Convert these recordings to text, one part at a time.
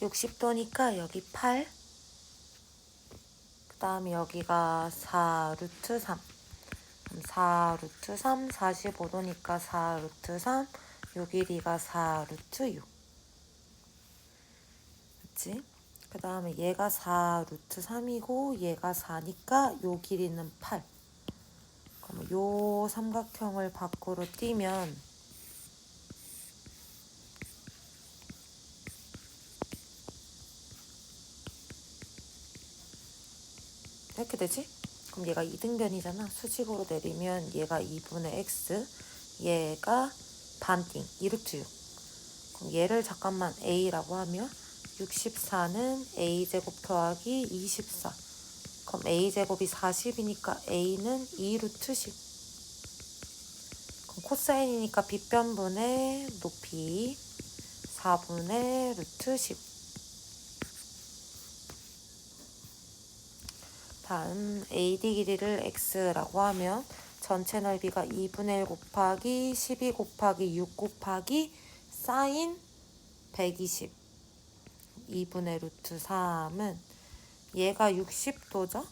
60도니까 여기 8. 그 다음에 여기가 4 루트 3. 그럼 4 루트 3, 45도니까 4 루트 3. 요 길이가 4 루트 6. 그치? 그 다음에 얘가 4 루트 3이고 얘가 4니까 요 길이는 8. 그럼 요 삼각형을 밖으로 띄면 이렇게 되지? 그럼 얘가 이등변이잖아. 수직으로 내리면 얘가 2분의 x, 얘가 반띵, 2루트 6. 그럼 얘를 잠깐만 a라고 하면 64는 a제곱 더하기 24. 그럼 a제곱이 40이니까 a는 2루트 10. 그럼 코사인이니까 빗변분의 높이 4분의 루트 10. 다음 AD 길이를 x라고 하면 전체 넓이가 2분의 1 곱하기 12 곱하기 6 곱하기 사인 120 2분의 루트 3은 얘가 60도죠?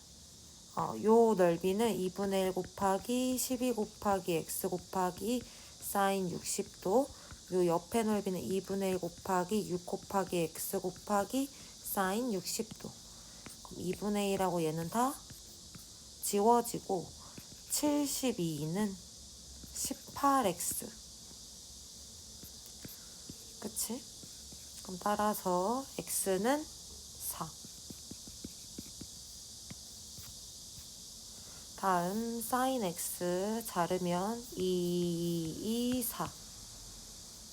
어, 요 넓이는 2분의 1 곱하기 12 곱하기 x 곱하기 사인 60도. 요 옆에 넓이는 2분의 1 곱하기 6 곱하기 x 곱하기 사인 60도 2분의 1하고 얘는 다 지워지고 72는 18x 그치? 그럼 따라서 x는 4 다음 sin x 자르면 2, 2, 4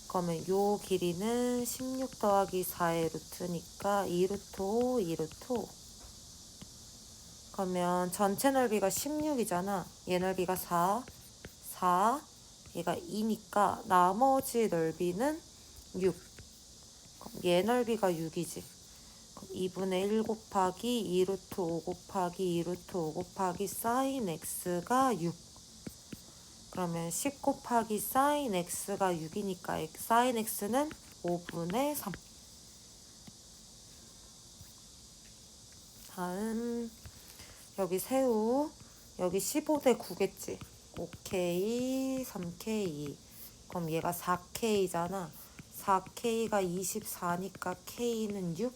그러면 요 길이는 16 더하기 4의 루트니까 2루트 5, 2루트 5 그러면 전체 넓이가 16이잖아. 얘 넓이가 4, 4, 얘가 2니까 나머지 넓이는 6. 그럼 얘 넓이가 6이지. 그럼 2분의 1 곱하기 2루트 5 곱하기 2루트 5 곱하기 사인 x가 6. 그러면 10 곱하기 사인 x가 6이니까 사인 x는 5분의 3. 다음 여기 새우 여기 15대 9겠지. 5K, 3K. 그럼 얘가 4K잖아. 4K가 24니까 K는 6.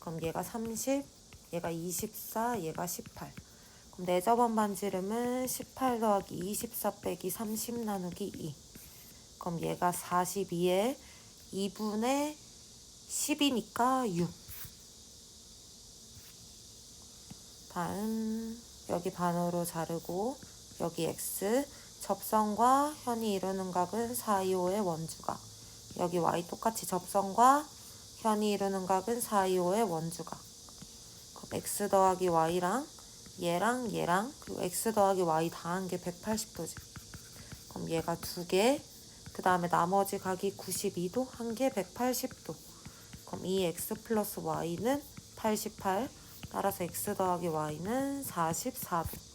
그럼 얘가 30, 얘가 24, 얘가 18. 그럼 네 내저번 반지름은 18 더하기 24 빼기 30 나누기 2. 그럼 얘가 42에 2분의 10이니까 6. 다음 여기 반으로 자르고 여기 x 접선과 현이 이루는 각은 4, 2, 5의 원주각 여기 y 똑같이 접선과 현이 이루는 각은 4, 2, 5의 원주각 그럼 x 더하기 y랑 얘랑 얘랑 그리고 x 더하기 y 다한 게 180도지. 그럼 얘가 두개 그 다음에 나머지 각이 92도 한 개 180도. 그럼 이 x 플러스 y는 88 따라서 x 더하기 y는 44도.